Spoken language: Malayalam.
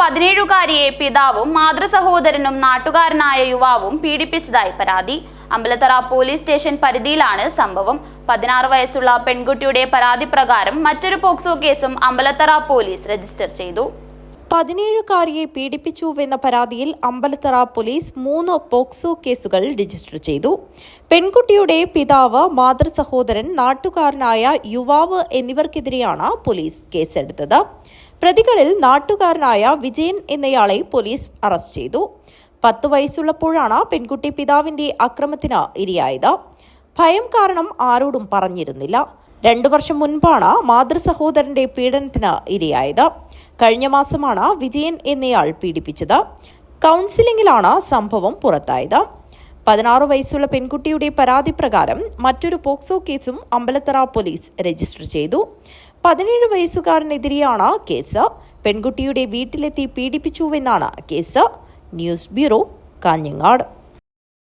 പതിനേഴുകാരിയെ പിതാവും മാതൃസഹോദരനും നാട്ടുകാരനായ യുവാവും പീഡിപ്പിച്ചതായി പരാതി. അമ്പലത്തറ പോലീസ് സ്റ്റേഷൻ പരിധിയിലാണ് സംഭവം. പതിനാറ് വയസ്സുള്ള പെൺകുട്ടിയുടെ പരാതി പ്രകാരം മറ്റൊരു പോക്സോ കേസും അമ്പലത്തറ പോലീസ് രജിസ്റ്റർ ചെയ്തു. പതിനേഴുകാരിയെ പീഡിപ്പിച്ചുവെന്ന പരാതിയിൽ അമ്പലത്തറ പോലീസ് മൂന്ന് പോക്സോ കേസുകൾ രജിസ്റ്റർ ചെയ്തു. പെൺകുട്ടിയുടെ പിതാവ് മാതൃസഹോദരൻ നാട്ടുകാരനായ യുവാവ് എന്നിവർക്കെതിരെയാണ് പോലീസ് കേസെടുത്തത്. പ്രതികളിൽ നാട്ടുകാരനായ വിജയൻ എന്നയാളെ പോലീസ് അറസ്റ്റ് ചെയ്തു. പത്ത് വയസ്സുള്ളപ്പോഴാണ് പെൺകുട്ടി പിതാവിന്റെ അക്രമത്തിന് ഇരയായത്. ഭയം കാരണം ആരോടും പറഞ്ഞിരുന്നില്ല. രണ്ടു വർഷം മുൻപാണ് മാതൃസഹോദരന്റെ പീഡനത്തിന് ഇരയായത്. കഴിഞ്ഞ മാസമാണ് വിജയൻ എന്നയാൾ പീഡിപ്പിച്ചത്. കൗൺസിലിംഗിലാണ് സംഭവം പുറത്തായത്. പതിനാറ് വയസ്സുള്ള പെൺകുട്ടിയുടെ പരാതി പ്രകാരം മറ്റൊരു പോക്സോ കേസും അമ്പലത്തറ പോലീസ് രജിസ്റ്റർ ചെയ്തു. പതിനേഴ് വയസ്സുകാരനെതിരെയാണ് കേസ്. പെൺകുട്ടിയുടെ വീട്ടിലെത്തി പീഡിപ്പിച്ചുവെന്നാണ് കേസ്. News bureau Kanhangad.